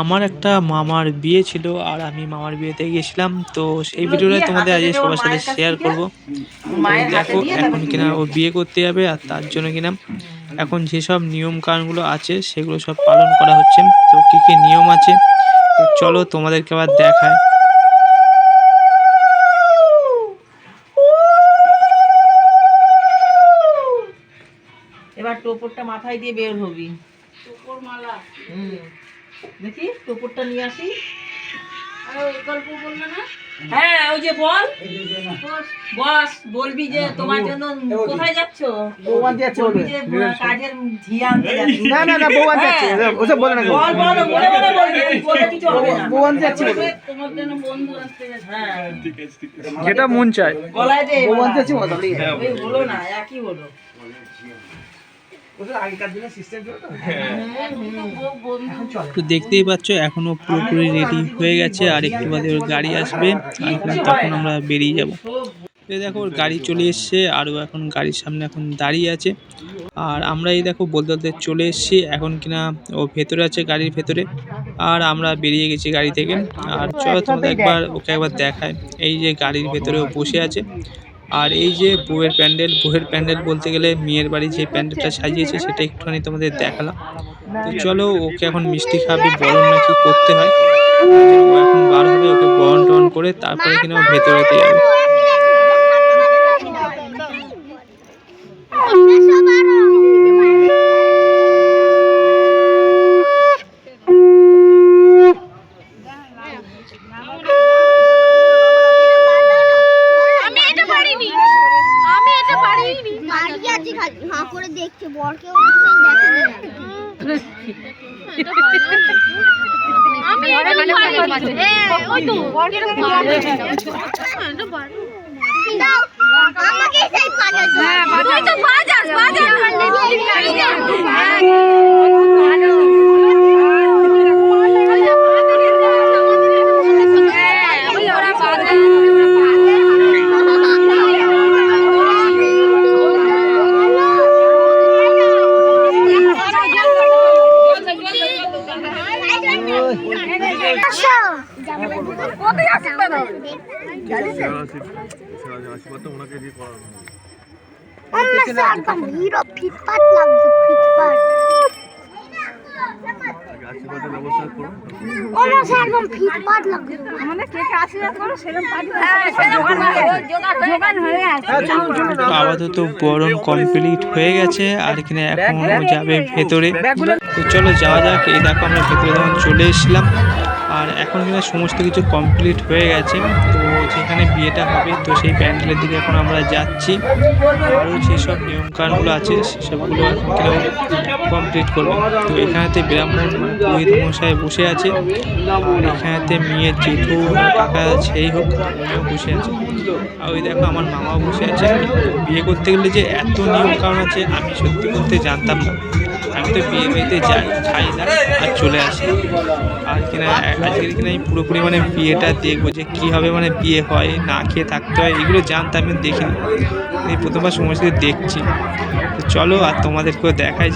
আমার একটা মামার বিয়ে ছিল আর আমি মামার বিয়েতে গেছিলাম তো সেই ভিডিওটা তোমাদের আজকে সবার সাথে শেয়ার করব। দেখো এখন কিনা ও বিয়ে করতে যাবে আর তার জন্য কিনা এখন যেসব নিয়ম কানুনগুলো আছে সেগুলো সব পালন করা হচ্ছে। তো কী কী নিয়ম আছে? তো চলো তোমাদেরকে আবার দেখায় টোপরটা মাথায় দিয়ে বের হবি। টোপর মালা হুম। দেখি টোপরটা নিয়ে আসি। হ্যাঁ ওই যে বল। বস। বলবি যে তোমার জন্য কোথায় যাচ্ছ? বৌবান যাচ্ছে বলবি বলবে। যে আহ, কাজের ঝিয়া না না না বৌবান যাচ্ছে হ্যাঁ। ওসব বলে না বল বল মনে মনে বলবি বলে কিছু হবে না। বৌবান যাচ্ছে তোমার জন্য বন্ধু আসতে যাচ্ছে। হ্যাঁ। যেটা মন চায়। গলায় দে বৌবান যাচ্ছে বল। না একই হলো তো। এখন চলে। তো দেখতেই পাচ্ছ এখনও পুরোপুরি রেডি হয়ে গেছে আর একটু বাদে ওর গাড়ি আসবে তখন আমরা বেরিয়ে যাব। এই দেখো ওর গাড়ি চলে এসছে আরও এখন গাড়ির সামনে এখন দাঁড়িয়ে আছে। আর আমরা এই দেখো বলতে বলতে চলে এসেছি এখন কিনা ও ভেতরে আছে গাড়ির ভেতরে। আর আমরা বেরিয়ে গেছি গাড়ি থেকে। আর চলো তোমাদের একবার ওকে একবার দেখায় এই যে গাড়ির ভেতরে ও বসে আছে। আর এই যে বউয়ের প্যান্ডেল বউয়ের প্যান্ডেল বলতে গেলে মেয়ের বাড়ি যে প্যান্ডেলটা সাজিয়েছে সেটা একটুখানি তোমাদের দেখালাম। তো চলো, ওকে এখন মিষ্টি খাবে, বরণ নাকি করতে হয়। ও এখন বার হবে, ওকে বরণ টরণ করে তারপরে কিনা ও ভেতরে যাবে আমি এটা পারিনি আমি এটা পারিনি দাঁড়িয়ে আছি খালি হাঁ করে দেখছে বরকে দেখে আমি এটা পারিনি ওই তো আমাকে সেই বাজার হ্যাঁ তুই তো বাজাস অন্য একদম হিরো ফিটফাট লাগছে ফিটফাট অন্য একদম ফিটফাট লাগছে। মানে কে কে আশীর্বাদ করো সেরকম পাটি জোগান হয়ে হ্যাঁ আপাতত বরণ কমপ্লিট হয়ে গেছে আর কিনা এখন যাবে ভেতরে। তো চলো যাওয়া যাক এই দেখো আমরা ভেতরে যখন চলে এসেছিলাম। আর এখন কিনা সমস্ত কিছু কমপ্লিট হয়ে গেছে। তো যেখানে বিয়েটা হবে। তো সেই প্যান্ডেলের দিকে এখন আমরা যাচ্ছি। আরও যেসব নিয়মকানুনগুলো আছে, সেসবগুলো কিনা কমপ্লিট করবে। তো এখানেতে ব্রাহ্মণ পুরোহিত মশাই বসে আছে। আর এখানেতে মেয়ের জেঠু কাকা সেই হোক উনিও বসে আছে। আর ওই দেখো আমার মামাও বসে আছে। বিয়ে করতে গেলে যে এত নিয়ম কারণ আছে, আমি সত্যি বলতে জানতাম না। আমি তো বিয়ে বিয়েতে যাই যাই না, আর চলে আসি। আর কিনা আজকের কিনা আমি পুরোপুরি মানে বিয়েটা দেখব যে কীভাবে মানে বিয়ে হয়, না খেয়ে থাকতে হয়, এগুলো জানতাম আমি দেখিনি এই প্রথমবার সমস্ত দেখছি। তো চলো আর তোমাদেরকেও দেখাই।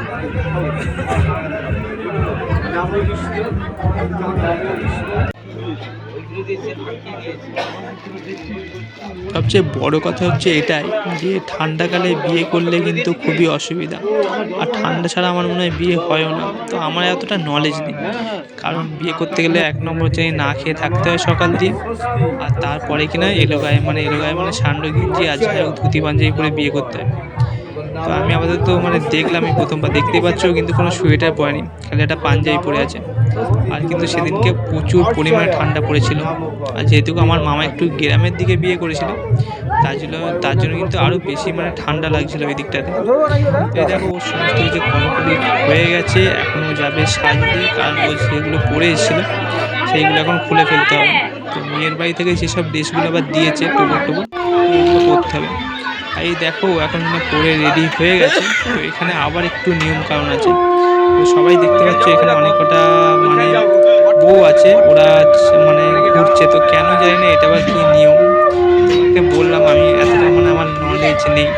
সবচেয়ে বড় কথা হচ্ছে এটাই যে ঠান্ডাকালে বিয়ে করলে কিন্তু খুবই অসুবিধা। আর ঠান্ডা ছাড়া আমার মনে হয় বিয়ে হয়ও না। তো আমার এতটা নলেজ নেই। কারণ বিয়ে করতে গেলে এক নম্বর হচ্ছে না খেয়ে থাকতে হয় সকাল দিয়ে। আর তারপরে কিনা এলো গায়ে মানে এলো গায়ে মানে সান্ড গিঞ্জি হোক ধুতি পাঞ্জাবি পরে বিয়ে করতে হয়। তো আমি আপাতত মানে দেখলাম আমি প্রথমবার। দেখতেই পাচ্ছ কিন্তু কোনো সোয়েটার পরেনি। খালি একটা পাঞ্জাবি পরে আছে। আর কিন্তু সেদিনকে প্রচুর পরিমাণে ঠান্ডা পড়েছিল। আর যেহেতু আমার মামা একটু গ্রামের দিকে বিয়ে করেছিল, তার জন্য তার জন্য কিন্তু আরও বেশি মানে ঠান্ডা লাগছিল ওই দিকটাতে। দেখো ওর সমস্ত কিছু কমপ্লিট হয়ে গেছে এখনও যাবে সাজতে কারণ ও সেগুলো পরে এসেছিল, সেইগুলো এখন খুলে ফেলতে হবে। তো মেয়ের বাড়ি থেকে যেসব ড্রেসগুলো আবার দিয়েছে টোবর টোবর করতে হবে। আর এই দেখো, এখন মানে পরে রেডি হয়ে গেছে, তো এখানে আবার একটু নিয়ম কারণ আছে। সবাই দেখতে পাচ্ছ এখানে অনেক কটা মানে বউ আছে। ওরা মানে ঘুরছে। তো কেন জানি না এটা আবার কি নিয়ম? বললাম, আমি এতটা মানে আমার নলেজ নেই।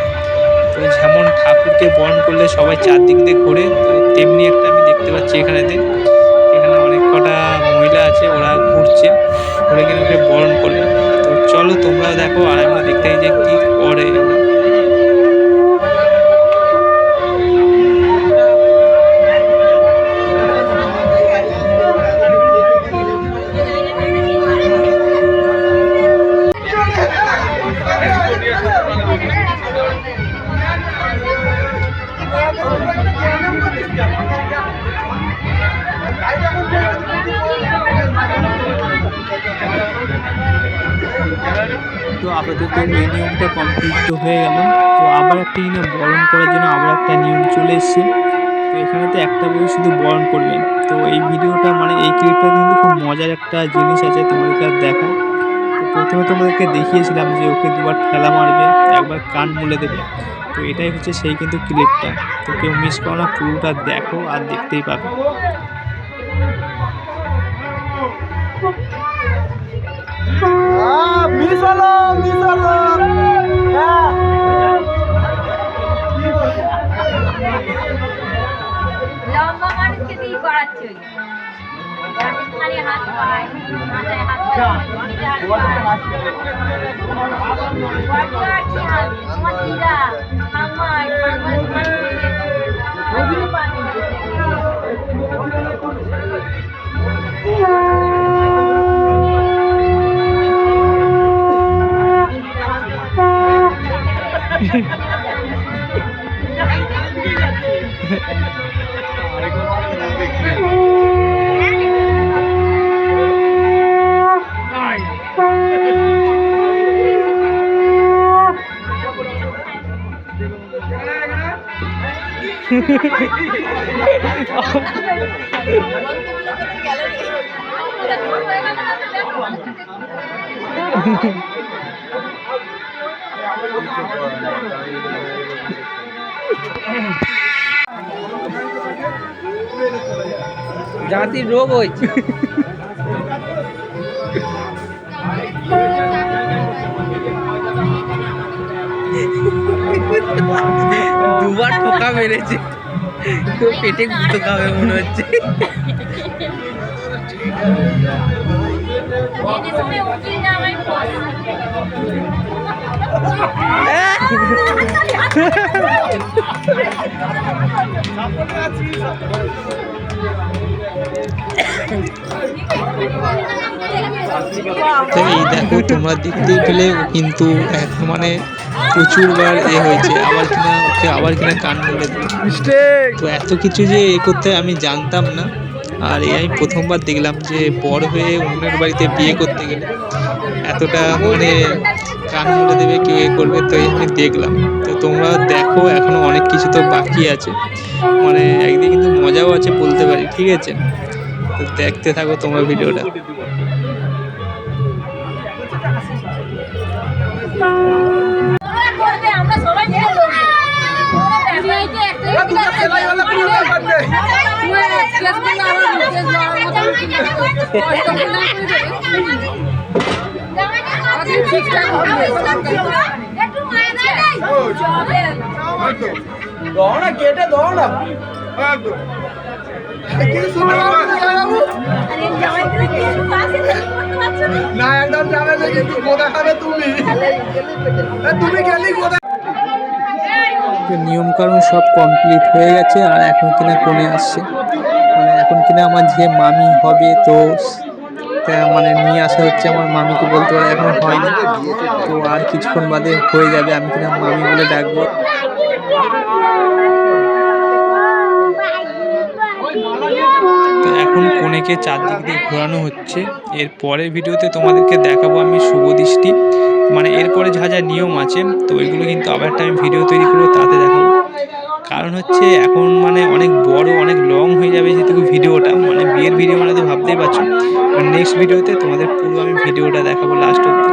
তো যেমন ঠাকুরকে বরণ করলে সবাই চারদিক দিয়ে ঘোরে, তো তেমনি একটা আমি দেখতে পাচ্ছি এখানেতে। এখানে অনেক কটা মহিলা আছে, ওরা ঘুরছে। ঘুরে কিনে ওকে বরণ করবে তো চলো তোমরা দেখো, আর আমরা দেখতে যে কি করে। তো এই নিয়মটা কমপ্লিট হয়ে গেল। তো আবার একটা কিনা বরণ করার জন্য আবার একটা নিয়ম চলে এসছে। তো এখানে তো একটা বই শুধু বরণ করবে তো এই ভিডিওটা মানে এই ক্লিপটা কিন্তু খুব মজার একটা জিনিস আছে তোমাদেরকে আর দেখা তো প্রথমে তোমাদেরকে দেখিয়েছিলাম যে ওকে দুবার ঠেলা মারবে, একবার কান মুলে দেবে। তো এটাই হচ্ছে সেই কিন্তু ক্লিপটা তো কেউ মিস করো না, পুরোটা দেখো আর দেখতেই পাবে। লম্বা মানুষকে দিয়ে করাচ্ছে ওই হাত পায় মাথায় হাত আমার দিদা। মানুষ পানি জাতির রোগ হয়েছে। দুবার ঠোকা মেরেছে। তো পেটে গুঁতো খাবে মনে হচ্ছে। এই দেখো, তোমরা দেখতেই পেলে, কিন্তু এক মানে প্রচুরবার এ হয়েছে। আবার কিনা ওকে আবার কিনা কান দিল। তো এত কিছু যে এ করতে আমি জানতাম না। আর এই আমি প্রথমবার দেখলাম যে বড় হয়ে অন্যের বাড়িতে বিয়ে করতে গেলে এতটা মানে কান মুলে দেবে কেউ এ করবে তো এই আমি দেখলাম। তো তোমরা দেখো এখনও অনেক কিছু তো বাকি আছে। মানে একদিকে কিন্তু মজাও আছে বলতে পারি ঠিক আছে? তো দেখতে থাকো তোমরা ভিডিওটা। দাও না কেটে না একদম যাবে না কিন্তু কোথা খাবে তুমি তুমি গেলি কোথা নিয়ম কানুন সব কমপ্লিট হয়ে গেছে আর এখন কিনা কোণে আসছে। মানে এখন কিনা আমার যে মামি হবে, তো মানে নিয়ে আসা হচ্ছে আমার মামিকে বলতে পারে, এখন হয়নি। তো আর কিছুক্ষণ বাদে হয়ে যাবে, আমি কিনা মামি বলে ডাকবো। এখন কনেকে চারদিক দিয়ে ঘোরানো হচ্ছে। এর পরের ভিডিওতে তোমাদেরকে দেখাবো আমি শুভ দৃষ্টি। মানে এরপরে যা যা নিয়ম আছে, তো ওইগুলো কিন্তু আবার একটা আমি ভিডিও তৈরি করব, তাতে দেখাবো। কারণ হচ্ছে এখন মানে অনেক বড়, অনেক লং হয়ে যাবে যেহেতু ভিডিওটা। মানে বিয়ের ভিডিও মানে তো ভাবতেই পারছ। নেক্সট ভিডিওতে তোমাদের পুরো আমি ভিডিওটা দেখাবো লাস্ট অব্দি